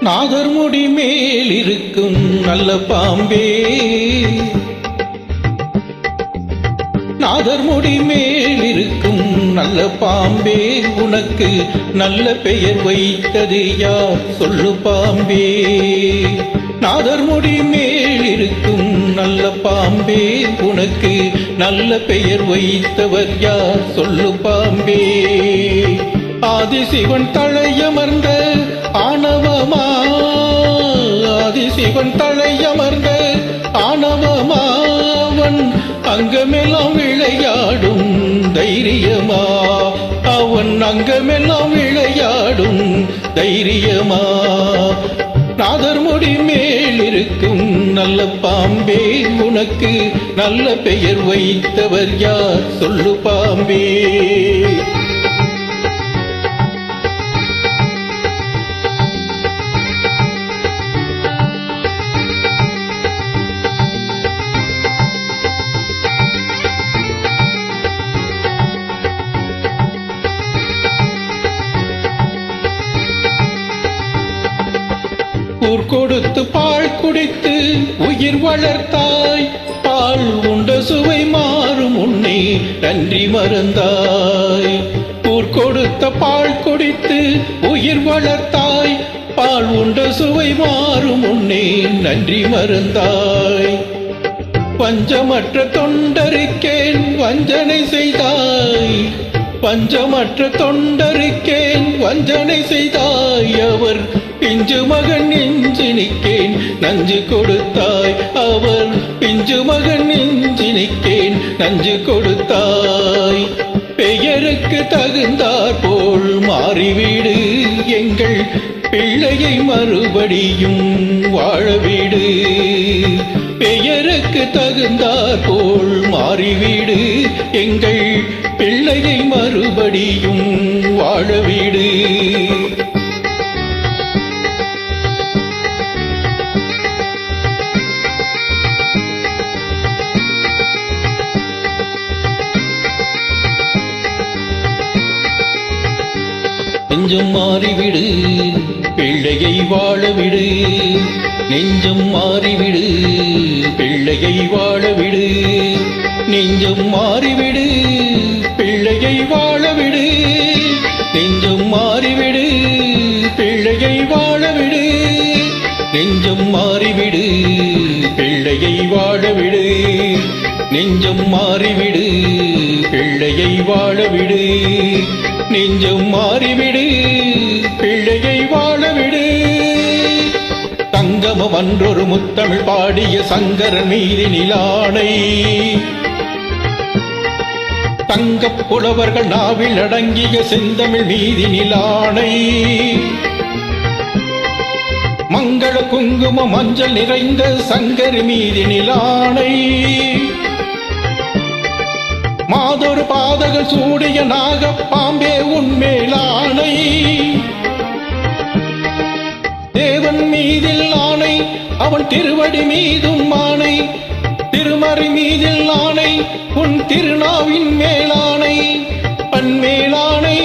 நாகர் முடி மேல் இருக்கும் நல்ல பாம்பே. நாகர் முடி மேல் இருக்கும் நல்ல பாம்பே. உனக்கு நல்ல பெயர் வைத்தது யார்? சொல்லு பாம்பே. நாகர் முடி மேல் இருக்கும் நல்ல பாம்பே. உனக்கு நல்ல பெயர் வைத்தவர் யார்? சொல்லு பாம்பே. ஆதிசிவன் தழையமர்ந்த சிவன் தழையமர்ந்த ஆணவமாவன் அங்கமெல்லாம் விளையாடும் தைரியமா? அவன் அங்கமெல்லாம் விளையாடும் தைரியமா? நாதர் முடி மேல் இருக்கும் நல்ல பாம்பே உனக்கு நல்ல பெயர் வைத்தவர் யார்? சொல்லு பாம்பே. ஊர் கொடுத்து பால் குடித்து உயிர் வளர்த்தாய். பால் உண்ட சுவை மாறும் உன்னை நன்றி மறந்தாய். ஊர் கொடுத்த பால் குடித்து உயிர் வளர்த்தாய். பால் உண்ட சுவை மாறும் உன்னை நன்றி மறந்தாய். பஞ்சமற்ற தொண்டருக்கேன் வஞ்சனை செய்தாய். பஞ்சமற்ற தொண்டருக்கேன் வஞ்சனை செய்தாய் அவர். பிஞ்சு மகன் நெஞ்சு நஞ்சு கொடுத்தாய் அவர். பிஞ்சு மகன் நெஞ்சு நஞ்சு கொடுத்தாய். பெயருக்கு தகுந்தார் போல் மாறிவிடு எங்கள். பிள்ளையை மறுபடியும் வாழவிடு. பெயருக்கு தகுந்தார் போல் மாறிவிடு எங்கள். பிள்ளையை மறுபடியும் வாழவிடு. நெஞ்சம் மாறிவிடு பிள்ளையை வாழவிடு. நெஞ்சம் மாறிவிடு பிள்ளையை வாழவிடு. நெஞ்சம் மாறிவிடு பிள்ளையை வாழவிடு. நெஞ்சம் மாறிவிடு. பிள்ளையை வாழவிடு. நெஞ்சம் மாறிவிடு. பிள்ளையை வாழவிடு. நெஞ்சம் மாறிவிடு. பிள்ளையை வாழவிடு. நெஞ்சம் மாறிவிடு. பிள்ளையை வாழவிடு. தங்கமம் அன்றொரு முத்தமிழ் பாடிய சங்கரன் மீதினிலானை தங்கப் புலவர்கள் நாவில் அடங்கிய செந்தமிழ் மீதினிலானை மங்கள குங்கும மஞ்சள் நிறைந்த சங்கர் மீதினிலானை மாதொரு பாதகள் சூடிய நாகப் பாம்பே உன்மேலானை தேவன் மீதில் ஆணை அவன் திருவடி மீதும் ஆணை. திருமறை மீதில் ஆணை உன் திருநாவின் மேலானை பன்மேலானை